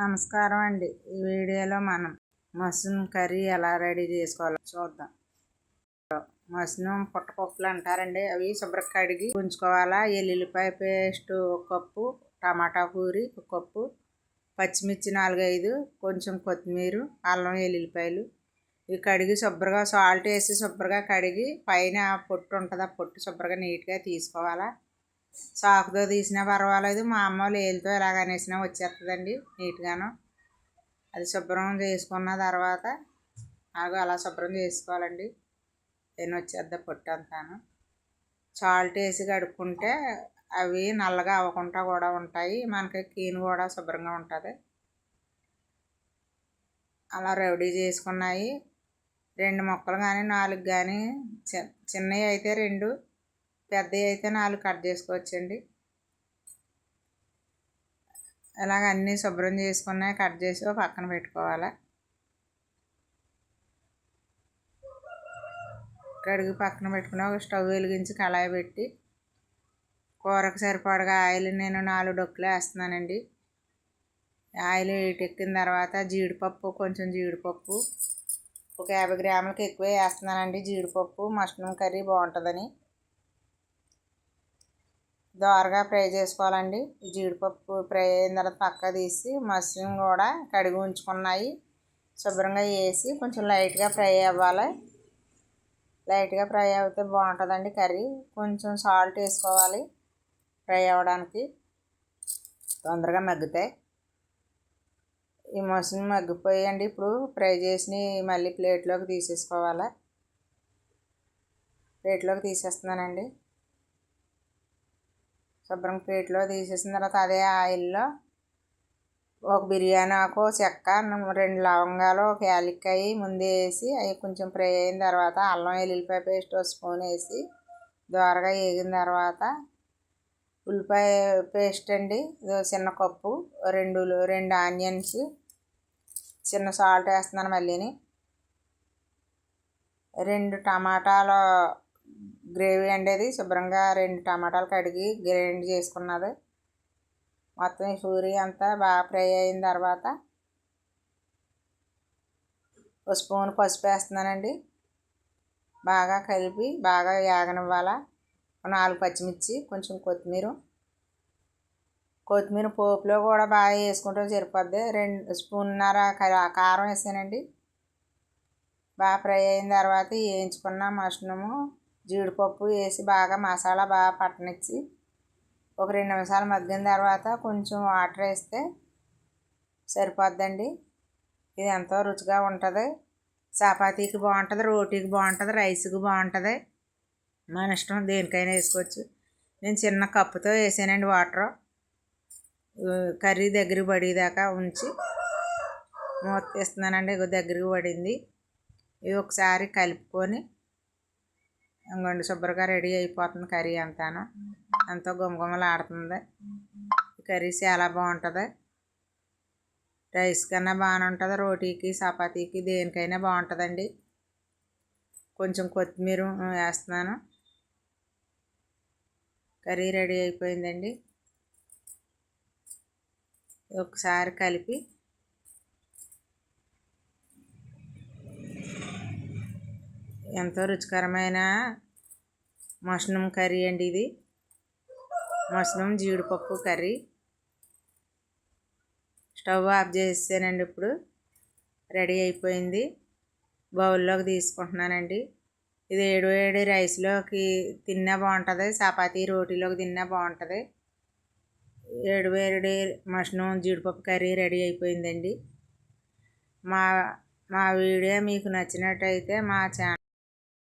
నమస్కారం అండి. ఈ వీడియోలో మనం మష్రూమ్ కర్రీ ఎలా రెడీ చేసుకోవాలో చూద్దాం. మష్రూమ్ పుట్టపప్పులు అంటారండి. అవి శుభ్ర కడిగి ఉంచుకోవాలా? ఎల్లుల్లిపాయ పేస్ట్ ఒక కప్పు టమాటా పూరి ఒక కప్పు పచ్చిమిర్చి నాలుగైదు కొంచెం కొత్తిమీర అల్లం ఎల్లుల్లిపాయలు. ఇవి కడిగి శుభ్రంగా సాల్ట్ వేసి శుభ్రంగా కడిగి పైన పొట్టు ఉంటుంది ఆ పొట్టు శుభ్రంగా నీట్గా తీసుకోవాలా? చాకుతో తీసినా పర్వాలేదు మా అమ్మ లేలుతో ఎలాగ అనేసినా వచ్చేస్తుందండి నీట్గాను. అది శుభ్రం చేసుకున్న తర్వాత నాకు అలా శుభ్రం చేసుకోవాలండి. నేను వచ్చేద్దా పొట్టు అంతాను. సాల్ట్ వేసి కడుక్కుంటే అవి నల్లగా అవ్వకుండా కూడా ఉంటాయి. మనకి క్లీన్ కూడా శుభ్రంగా ఉంటుంది. అలా రెడీ చేసుకున్నాయి. రెండు మొక్కలు కానీ నాలుగు కానీ చిన్నవి అయితే రెండు. పెద్దవి అయితే నాలుగు కట్ చేసుకోవచ్చండి. ఇలాగ అన్నీ శుభ్రం చేసుకున్నాయి కట్ చేసి పక్కన పెట్టుకోవాలి. కడుగు పక్కన పెట్టుకుని ఒక స్టవ్ వెలిగించి కళాయి పెట్టి కూరకు సరిపడగా ఆయిల్ నేను నాలుగు డొక్కులు వేస్తున్నానండి. ఆయిల్ ఎక్కిన తర్వాత జీడిపప్పు కొంచెం జీడిపప్పు ఒక యాభై గ్రాములకి ఎక్కువ వేస్తున్నానండి. జీడిపప్పు మష్రూమ్ కర్రీ బాగుంటుందని. దోరగా ఫ్రై చేసుకోవాలండి. జీడిపప్పు ఫ్రై అయిన తర్వాత పక్క తీసి మష్రూమ్ కూడా కడిగి ఉంచుకున్నాయి. శుభ్రంగా వేసి కొంచెం లైట్గా ఫ్రై అవ్వాలి. లైట్గా ఫ్రై అవుతే బాగుంటుందండి కర్రీ. కొంచెం సాల్ట్ వేసుకోవాలి ఫ్రై అవ్వడానికి. తొందరగా మగ్గుతాయి. ఈ మష్రూమ్ మగ్గిపోయాయండి ఇప్పుడు ఫ్రై చేసి మళ్ళీ ప్లేట్లోకి తీసేసుకోవాలి? ప్లేట్లోకి తీసేస్తున్నానండి. శుభ్రం ప్లేట్లో తీసేసిన తర్వాత అదే ఆయిల్లో ఒక బిర్యానీ ఆకు చెక్క రెండు లవంగాలు ఒక యాలక్కాయ ముందు వేసి అవి కొంచెం ఫ్రై అయిన తర్వాత అల్లం వెల్లుల్లిపాయ పేస్ట్ ఒక స్పూన్ వేసి దోరగా వేగిన తర్వాత ఉల్లిపాయ పేస్ట్ అండి. చిన్న కప్పు రెండు రెండు ఆనియన్స్ చిన్న సాల్ట్ వేస్తున్నాను మళ్ళీని. రెండు టమాటాలు గ్రేవీ అండి శుభ్రంగా రెండు టమాటాలు కడిగి గ్రైండ్ చేసుకున్నది. మొత్తం ఈ పూరి అంతా బాగా ఫ్రై అయిన తర్వాత ఒక స్పూన్ పసుపు వేస్తున్నానండి. బాగా కలిపి బాగా యాగనివ్వాల నాలుగు పచ్చిమిర్చి కొంచెం కొత్తిమీర. కొత్తిమీర పోపులో కూడా బాగా వేసుకుంటే సరిపోద్ది. రెండు స్పూన్నర కారం వేసానండి. బాగా ఫ్రై అయిన తర్వాత వేయించుకున్న మష్రూము జీడిపప్పు వేసి బాగా మసాలా బాగా పట్టనిచ్చి ఒక రెండు నిమిషాలు మగ్గిన తర్వాత కొంచెం వాటర్ వేస్తే సరిపోద్దండి. ఇది ఎంతో రుచిగా ఉంటుంది. చపాతీకి బాగుంటుంది రోటీకి బాగుంటుంది రైస్కి బాగుంటుంది. మన ఇష్టం దేనికైనా వేసుకోవచ్చు. నేను చిన్న కప్పుతో వేసానండి వాటర్. కర్రీ దగ్గర పడేదాకా ఉంచి మూత తీస్తున్నానండి దగ్గరికి పడింది. ఇది ఒకసారి కలుపుకొని ఇంకోండి శుభ్రంగా రెడీ అయిపోతుంది కర్రీ అంతాను. ఎంతో గుమగుమలాడుతుంది కర్రీ చాలా బాగుంటుంది. రైస్ కన్నా బాగానే ఉంటుంది రోటీకి చపాతీకి దేనికైనా బాగుంటుందండి. కొంచెం కొత్తిమీర వేస్తున్నాను. కర్రీ రెడీ అయిపోయిందండి. ఒకసారి కలిపి ఎంతో రుచికరమైన మష్రూమ్ కర్రీ అండి ఇది. మష్రూమ్ జీడిపప్పు కర్రీ. స్టవ్ ఆఫ్ చేసేసానండి ఇప్పుడు. రెడీ అయిపోయింది. బౌల్లోకి తీసుకుంటున్నానండి. ఇది ఏడు ఏడు రైస్లోకి తిన్నా బాగుంటుంది. చపాతీ రోటీలోకి తిన్నా బాగుంటుంది. ఏడు ఏడు మష్రూమ్ జీడిపప్పు కర్రీ రెడీ అయిపోయిందండి. మా మా వీడియో మీకు నచ్చినట్టయితే మా ఛానల్